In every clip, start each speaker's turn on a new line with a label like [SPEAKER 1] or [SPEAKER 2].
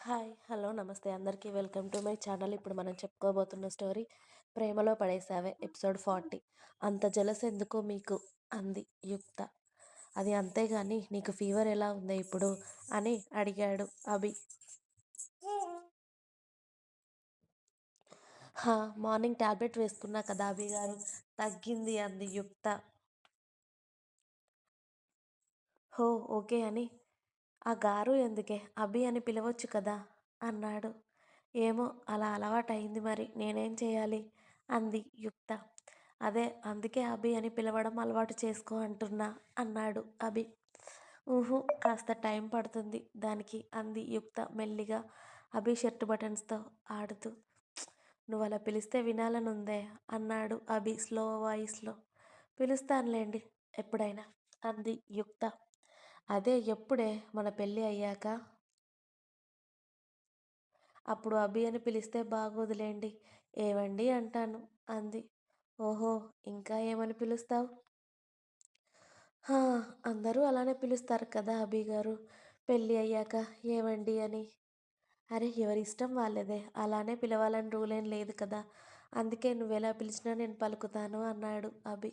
[SPEAKER 1] Hi hello నమస్తే అందరికీ. Welcome to my channel. ఇప్పుడు మనం చెప్పుకోబోతున్న స్టోరీ ప్రేమలో పడేసావే ఎపిసోడ్ ఫార్టీ. అంత జలస్ ఎందుకు మీకు? అంది యుక్త. అది అంతేగాని నీకు ఫీవర్ ఎలా ఉంది ఇప్పుడు? అని అడిగాడు అభి. హా మార్నింగ్ టాబ్లెట్ వేసుకున్నా కదా అభి గారు? తగ్గింది అంది యుక్త. హో ఓకే అని ఆ గారు ఎందుకే? అభి అని పిలవచ్చు కదా? అన్నాడు. ఏమో అలా అలవాటైంది మరి. నేనేం చేయాలి? అంది యుక్త. అదే అందుకే అభి అని పిలవడం అలవాటు చేసుకో అంటున్నా అన్నాడు అభి. ఊహు కాస్త టైం పడుతుంది దానికి అంది యుక్త మెల్లిగా. అభి షర్ట్ బటన్స్తో ఆడుతూ. నువ్వు అలా పిలిస్తే వినాలనుందే అన్నాడు అభి స్లో వాయిస్లో. పిలుస్తానులేండి ఎప్పుడైనా అంది యుక్త. అదే ఎప్పుడే మన పెళ్ళి అయ్యాక? అప్పుడు అభి అని పిలిస్తే బాగోదులేండి. ఏవండి అంటాను అంది. ఓహో ఇంకా ఏమని పిలుస్తావు? అందరూ అలానే పిలుస్తారు కదా అభి గారు. పెళ్ళి అయ్యాక ఏవండి అని. అరే ఎవరి ఇష్టం వాళ్ళదే. అలానే పిలవాలని రూల్ ఏం లేదు కదా. అందుకే నువ్వు ఎలా పిలిచినా నేను పలుకుతాను అన్నాడు అభి.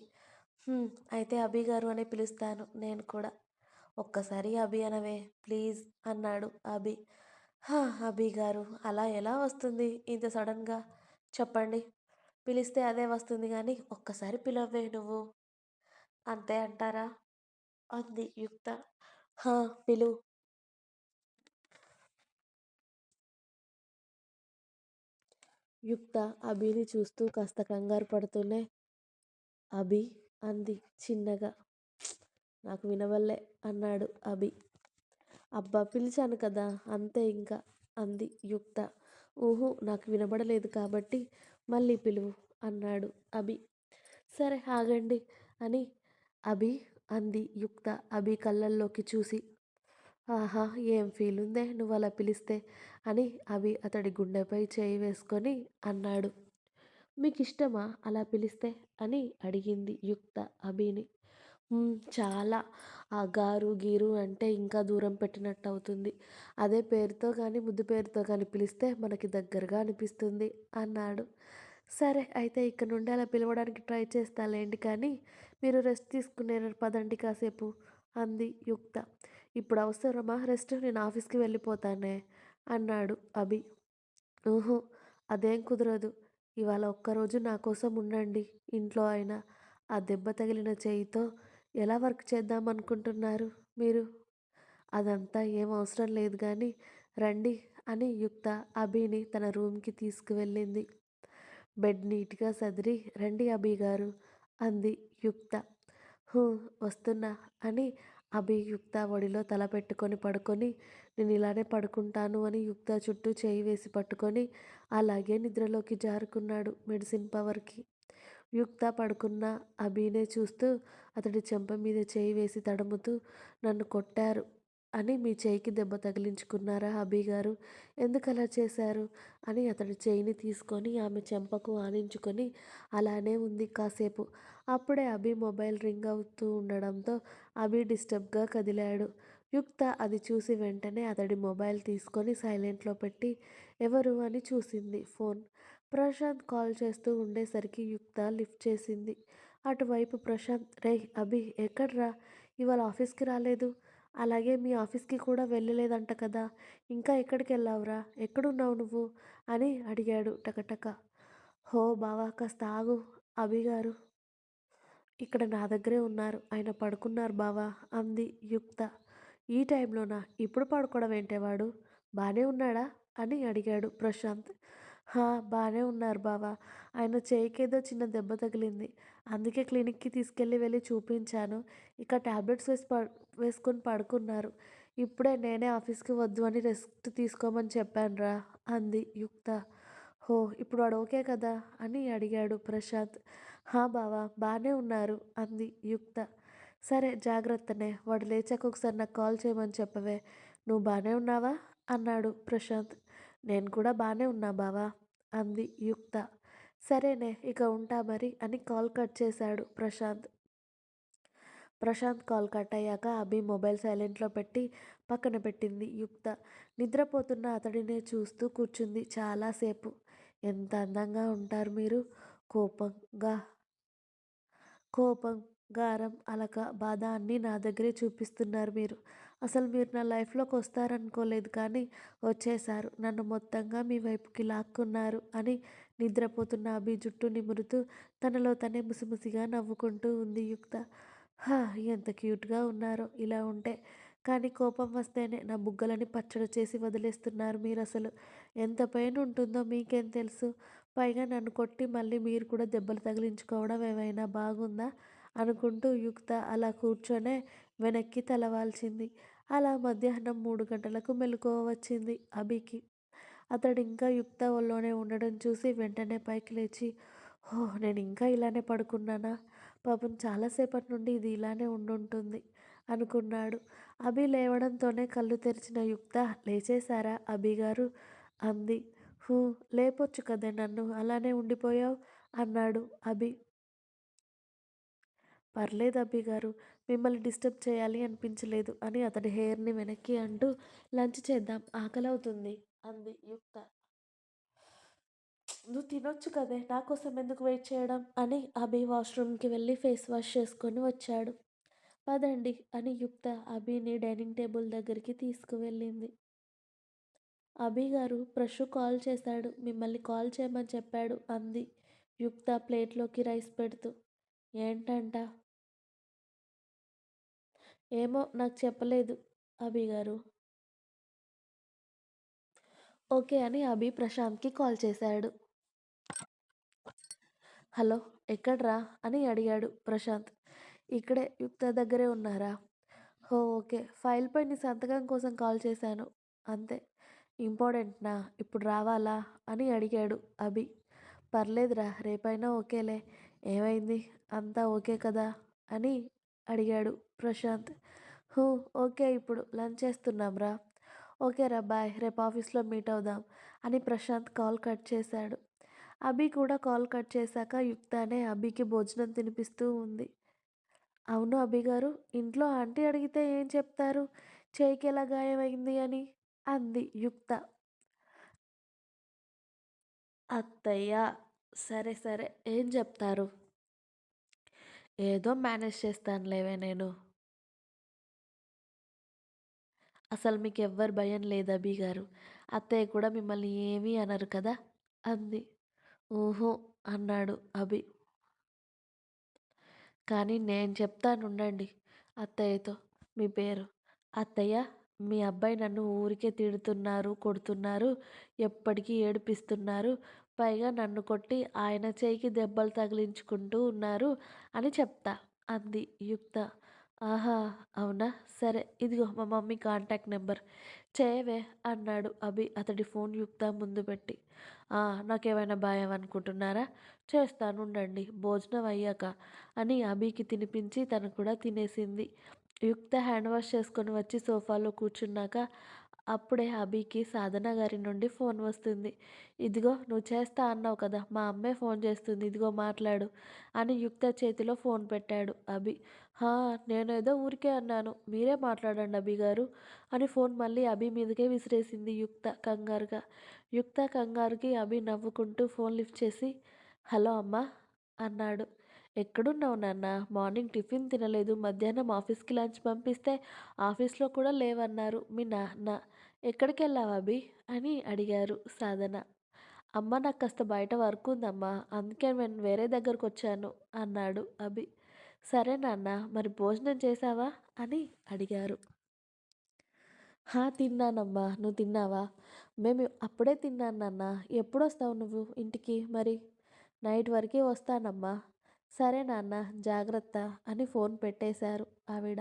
[SPEAKER 1] అయితే అభి గారు అని పిలుస్తాను నేను కూడా. ఒక్కసారి అభి అనవే ప్లీజ్ అన్నాడు అభి. హా అభి గారు అలా ఎలా వస్తుంది ఇంత సడన్గా? చెప్పండి. పిలిస్తే అదే వస్తుంది కానీ ఒక్కసారి పిలవే నువ్వు. అంతే అంటారా? అంది యుక్త. హా పిలు. యుక్త అభిని చూస్తూ కాస్త కంగారు పడుతూనే అభి అంది చిన్నగా. నాకు వినవల్లే అన్నాడు అభి. అబ్బా పిలిచాను కదా అంతే ఇంకా అంది యుక్త. ఊహు నాకు వినబడలేదు కాబట్టి మళ్ళీ పిలువు అన్నాడు అభి. సరే ఆగండి అని అభి అంది యుక్త. అభి కళ్ళల్లోకి చూసి ఆహా ఏం ఫీల్ ఉందే నువ్వు అలా పిలిస్తే అని అభి అతడి గుండెపై చేయి వేసుకొని అన్నాడు. మీకు ఇష్టమా అలా పిలిస్తే అని అడిగింది యుక్త అభిని. చాలా. ఆ గారు గీరు అంటే ఇంకా దూరం పెట్టినట్టు అవుతుంది. అదే పేరుతో కానీ ముద్దు పేరుతో కానీ పిలిస్తే మనకి దగ్గరగా అనిపిస్తుంది అన్నాడు. సరే అయితే ఇక్కడ నుండి అలా పిలవడానికి ట్రై చేస్తాలేండి కానీ మీరు రెస్ట్ తీసుకునే పదండి కాసేపు అంది యుక్త. ఇప్పుడు అవసరమా? రెస్ట్ నేను ఆఫీస్కి వెళ్ళిపోతానే అన్నాడు అభి. ఊహు అదేం కుదరదు. ఇవాళ ఒక్కరోజు నా కోసం ఉండండి ఇంట్లో అయినా. ఆ దెబ్బ తగిలిన చేయితో ఎలా వర్క్ చేద్దాం అనుకుంటున్నారు మీరు? అదంతా ఏం అవసరం లేదు కానీ రండి అని యుక్త అభిని తన రూమ్కి తీసుకువెళ్ళింది. బెడ్ నీట్గా సదిరి రండి అభి గారు అంది యుక్త. హూ వస్తున్నా అని అభి యుక్త ఒడిలో తల పెట్టుకొని పడుకొని నేను ఇలానే పడుకుంటాను అని యుక్త చుట్టూ చేయి వేసి పట్టుకొని అలాగే నిద్రలోకి జారుకున్నాడు మెడిసిన్ పవర్కి. యుక్త పడుకున్న అభినే చూస్తూ అతడి చెంప మీద చేయి వేసి తడుముతూ నన్ను కొట్టారు అని మీ చేయికి దెబ్బ తగిలించుకున్నారా అభి గారు? ఎందుకు అలా చేశారు? అని అతడి చేయిని తీసుకొని ఆమె చెంపకు ఆనించుకొని అలానే ఉంది కాసేపు. అప్పుడే అభి మొబైల్ రింగ్ అవుతూ ఉండడంతో అభి డిస్టర్బ్గా కదిలాడు. యుక్త అది చూసి వెంటనే అతడి మొబైల్ తీసుకొని సైలెంట్లో పెట్టి ఎవరు? అని చూసింది ఫోన్. ప్రశాంత్ కాల్ చేస్తూ ఉండేసరికి యుక్త లిఫ్ట్ చేసింది. అటువైపు ప్రశాంత్ రే అభి ఎక్కడ్రా? ఇవాళ ఆఫీస్కి రాలేదు. అలాగే మీ ఆఫీస్కి కూడా వెళ్ళలేదంట కదా. ఇంకా ఎక్కడికి వెళ్ళావురా? ఎక్కడున్నావు నువ్వు? అని అడిగాడు టకటక. హో బావా కాస్త ఆగు అభి గారు. ఇక్కడ నా దగ్గరే ఉన్నారు. ఆయన పడుకున్నారు బావా అంది యుక్త. ఈ టైంలోనా? ఇప్పుడు పడుకోవడం ఏంటేవాడు బాగానే ఉన్నాడా? అని అడిగాడు ప్రశాంత్. హా బాగానే ఉన్నారు బావా. ఆయన చేయికేదో చిన్న దెబ్బ తగిలింది. అందుకే క్లినిక్కి తీసుకెళ్ళి వెళ్ళి చూపించాను. ఇక ట్యాబ్లెట్స్ వేసి ప వేసుకొని పడుకున్నారు. ఇప్పుడే నేనే ఆఫీస్కి వద్దు అని రెస్ట్ తీసుకోమని చెప్పానురా అంది యుక్త. హో ఇప్పుడు వాడు ఓకే కదా? అని అడిగాడు ప్రశాంత్. హా బావా బాగానే ఉన్నారు అంది యుక్త. సరే జాగ్రత్తనే. వాడు లేచాక ఒకసారి నాకు కాల్ చేయమని చెప్పవే. నువ్వు బాగానే ఉన్నావా? అన్నాడు ప్రశాంత్. నేను కూడా బాగానే ఉన్నా బావా అంది యుక్త సరేనే ఇక ఉంటా మరి అని కాల్ కట్ చేశాడు ప్రశాంత్ ప్రశాంత్ కాల్ కట్ అయ్యాక అభి మొబైల్ సైలెంట్లో పెట్టి పక్కన పెట్టింది యుక్త. నిద్రపోతున్న అతడినే చూస్తూ కూర్చుంది చాలాసేపు. ఎంత అందంగా ఉంటారు మీరు. కోపంగా కోపం, గారం, అలక, బాధ అన్నీ నా దగ్గరే చూపిస్తున్నారు మీరు. అసలు మీరు నా లైఫ్లోకి వస్తారనుకోలేదు కానీ వచ్చేశారు. నన్ను మొత్తంగా మీ వైపుకి లాక్కున్నారు అని నిద్రపోతున్న అభి జుట్టు నిమురుతూ తనలో తనే ముసిముసిగా నవ్వుకుంటూ ఉంది యుక్త. హా ఎంత క్యూట్గా ఉన్నారో ఇలా ఉంటే. కానీ కోపం వస్తేనే నా బుగ్గలని పచ్చడి చేసి వదిలేస్తున్నారు మీరు అసలు ఎంత పెయిన్ ఉంటుందో మీకేం తెలుసు. పైగా నన్ను కొట్టి మళ్ళీ మీరు కూడా దెబ్బలు తగిలించుకోవడం ఏమైనా బాగుందా అనుకుంటూ యుక్త అలా కూర్చొనే వెనక్కి తలవాల్చింది అలా మధ్యాహ్నం మూడు గంటలకు మెలకువ వచ్చింది అభికి. అతడు ఇంకా యుక్త ఒళ్ళోనే ఉండడం చూసి వెంటనే పైకి లేచి ఓహ్ ఇంకా ఇలానే పడుకున్నానా? పాపం చాలాసేపటి నుండి ఇది ఇలానే ఉండుంటుంది అనుకున్నాడు. అభి లేవడంతోనే కళ్ళు తెరిచిన యుక్త లేచేశారా అభిగారు? అంది. హూ లేపొచ్చు కదే నన్ను అలానే ఉండిపోయావు అన్నాడు అభి. పర్లేదు అభిగారు. మిమ్మల్ని డిస్టర్బ్ చేయాలి అనిపించలేదు అని అతడి హెయిర్ని వెనక్కి అంటూ లంచ్ చేద్దాం ఆకలవుతుంది అంది యుక్త. నువ్వు తినొచ్చు కదే నాకోసం ఎందుకు వెయిట్ చేయడం అని అభి వాష్రూమ్కి వెళ్ళి ఫేస్ వాష్ చేసుకొని వచ్చాడు. పదండి అని యుక్త అభిని డైనింగ్ టేబుల్ దగ్గరికి తీసుకువెళ్ళింది. అభిగారు ప్రశు కాల్ చేశాడు. మిమ్మల్ని కాల్ చేయమని చెప్పాడు అంది యుక్త ప్లేట్లోకి రైస్ పెడుతూ. ఏంటంట? ఏమో నాకు చెప్పలేదు అభి గారు ఓకే అని అభి ప్రశాంత్కి కాల్ చేశాడు. హలో ఎక్కడ్రా అని అడిగాడు ప్రశాంత్. ఇక్కడే యుక్త దగ్గరే ఉన్నారా? హో ఓకే ఫైల్ పై నీ సంతకం కోసం కాల్ చేశాను అంతే. ఇంపార్టెంట్నా ఇప్పుడు రావాలా? అని అడిగాడు అభి. పర్లేదురా రేపైనా ఓకేలే. ఏమైంది? అంతా ఓకే కదా? అని అడిగాడు ప్రశాంత్. హూ ఓకే ఇప్పుడు లంచ్ చేస్తున్నాంరా. ఓకేరా బాయ్ రేపు ఆఫీస్లో మీట్ అవుదాం అని ప్రశాంత్ కాల్ కట్ చేశాడు. అభి కూడా కాల్ కట్ చేశాక యుక్తానే అభికి భోజనం తినిపిస్తూ ఉంది. అవును అభిగారు ఇంట్లో ఆంటీ అడిగితే ఏం చెప్తారు? చేయికి ఎలా గాయమైంది అని? అంది యుక్త. అత్తయ్య సరే సరే ఏం చెప్తారు? ఏదో మేనేజ్ చేస్తానులేవే నేను. అసలు మీకు ఎవ్వరు భయం లేదు అభిగారు. అత్తయ్య కూడా మిమ్మల్ని ఏమీ అనరు కదా? అంది. ఊహో అన్నాడు అభి. కానీ నేను చెప్తానుండండి అత్తయ్యతో మీ పేరు. అత్తయ్య మీ అబ్బాయి నన్ను ఊరికే తిడుతున్నారు, కొడుతున్నారు, ఎప్పటికీ ఏడిపిస్తున్నారు. పైగా నన్ను కొట్టి ఆయన చేయికి దెబ్బలు తగిలించుకుంటూ ఉన్నారు అని చెప్తా అంది యుక్త. ఆహా అవునా సరే ఇదిగో మా మమ్మీ కాంటాక్ట్ నెంబర్ చేయవే అన్నాడు అభి అతడి ఫోన్ యుక్త ముందు పెట్టి. నాకేమైనా భయం అనుకుంటున్నారా? చేస్తాను ఉండండి భోజనం అయ్యాక అని అభికి తినిపించి తను కూడా తినేసింది. యుక్త హ్యాండ్ వాష్ చేసుకొని వచ్చి సోఫాలో కూర్చున్నాక అప్పుడే అభికి సాధన గారి నుండి ఫోన్ వస్తుంది. ఇదిగో నువ్వు చేస్తా అన్నావు కదా మా అమ్మే ఫోన్ చేస్తుంది ఇదిగో మాట్లాడు అని యుక్త చేతిలో ఫోన్ పెట్టాడు అభి. హా నేనేదో ఊరికే అన్నాను. మీరే మాట్లాడండి అభిగారు అని ఫోన్ మళ్ళీ అభి మీదకే విసిరేసింది యుక్త కంగారుగా. యుక్త కంగారుకి అభి నవ్వుకుంటూ ఫోన్ లిఫ్ట్ చేసి హలో అమ్మా అన్నాడు. ఎక్కడున్నావు నాన్న మార్నింగ్ టిఫిన్ తినలేదు. మధ్యాహ్నం ఆఫీస్కి లంచ్ పంపిస్తే ఆఫీస్లో కూడా లేవన్నారు మీ నాన్న. ఎక్కడికెళ్ళావు అభి? అని అడిగారు సాధన. అమ్మా నాకు కాస్త బయట వర్క్ ఉందమ్మా అందుకే నేను వేరే దగ్గరకొచ్చాను అన్నాడు అభి. సరే నాన్నా మరి భోజనం చేశావా? అని అడిగారు. హా తిన్నానమ్మా నువ్వు తిన్నావా? మేము అప్పుడే తిన్నాను నాన్నా. ఎప్పుడొస్తావు నువ్వు ఇంటికి మరి? నైట్ వరకే వస్తానమ్మా. సరే నాన్నా జాగ్రత్త అని ఫోన్ పెట్టేశారు ఆవిడ.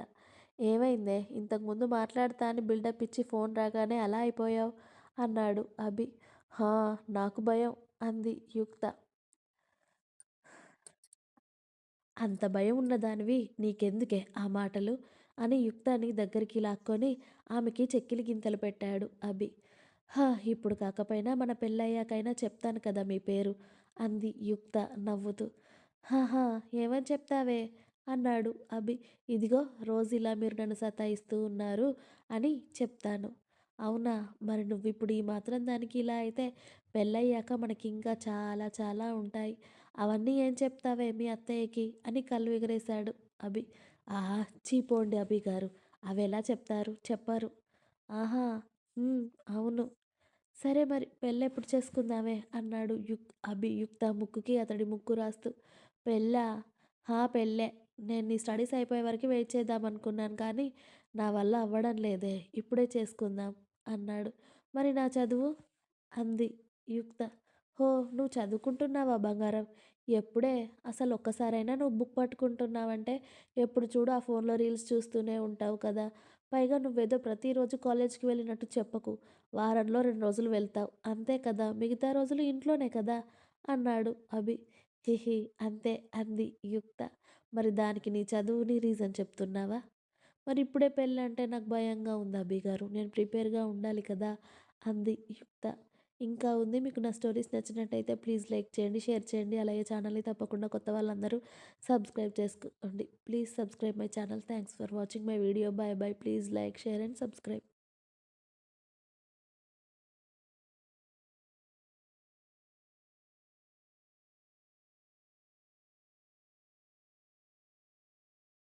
[SPEAKER 1] ఏమైందే ఇంతకుముందు మాట్లాడతా అని బిల్డప్ ఇచ్చి ఫోన్ రాగానే అలా అయిపోయావు అన్నాడు అభి. హా నాకు భయం అంది యుక్త. అంత భయం ఉన్నదానివి నీకెందుకే ఆ మాటలు? అని యుక్తాన్ని దగ్గరికి లాక్కొని ఆమెకి చెక్కిలి గింతలు పెట్టాడు అభి. హా ఇప్పుడు కాకపోయినా మన పెళ్ళయ్యాకైనా చెప్తాను కదా మీ పేరు అంది యుక్త నవ్వుతూ. హహ ఏమని చెప్తావే? అన్నాడు అభి. ఇదిగో రోజు ఇలా మీరు నన్ను సతాయిస్తూ ఉన్నారు అని చెప్తాను. అవునా! మరి నువ్వు ఇప్పుడు ఈ మాత్రం దానికి ఇలా అయితే పెళ్ళయ్యాక మనకి ఇంకా చాలా చాలా ఉంటాయి. అవన్నీ ఏం చెప్తావే మీ అత్తయ్యకి అని కళ్ళు ఎగరేశాడు అభి. ఆహా! చీపోండి అభి గారు. అవి ఎలా చెప్తారు? చెప్పరు. ఆహా! అవును. సరే మరి పెళ్ళెప్పుడు చేసుకుందామే అన్నాడు యుక్ అభి యుక్త ముక్కుకి అతడి ముక్కు రాస్తూ. పెళ్ళా? హా! పెళ్ళే. నేను నీ స్టడీస్ అయిపోయే వరకు వెయిట్ చేద్దామనుకున్నాను కానీ నా వల్ల అవ్వడం లేదే. ఇప్పుడే చేసుకుందాం అన్నాడు. మరి నా చదువు? అంది యుక్త. హో! నువ్వు చదువుకుంటున్నావా బంగారం? ఎప్పుడే? అసలు ఒక్కసారైనా నువ్వు బుక్ పట్టుకుంటున్నావంటే ఎప్పుడు చూడు ఆ ఫోన్లో రీల్స్ చూస్తూనే ఉంటావు కదా! పైగా నువ్వేదో ప్రతిరోజు కాలేజ్‌కి వెళ్ళినట్టు చెప్పకు. వారంలో రెండు రోజులు వెళ్తావు. అంతే కదా! మిగతా రోజులు ఇంట్లోనే కదా! అన్నాడు అభి. హిహి అంతే అంది యుక్త. మరి దానికి నీ చదువుని రీజన్ చెప్తున్నావా? మరి ఇప్పుడే పెళ్ళంటే నాకు భయంగా ఉంది అభి గారు. నేను ప్రిపేర్‌గా ఉండాలి కదా! అంది యుక్త. ఇంకా ఉంది. మీకు నా స్టోరీస్ నచ్చినట్టయితే ప్లీజ్ లైక్ చేయండి, షేర్ చేయండి. అలాగే ఛానల్‌ని తప్పకుండా కొత్త వాళ్ళందరూ సబ్స్క్రైబ్ చేసుకోండి. Please subscribe my channel. Thanks for watching my video. Bye bye please like, share and subscribe.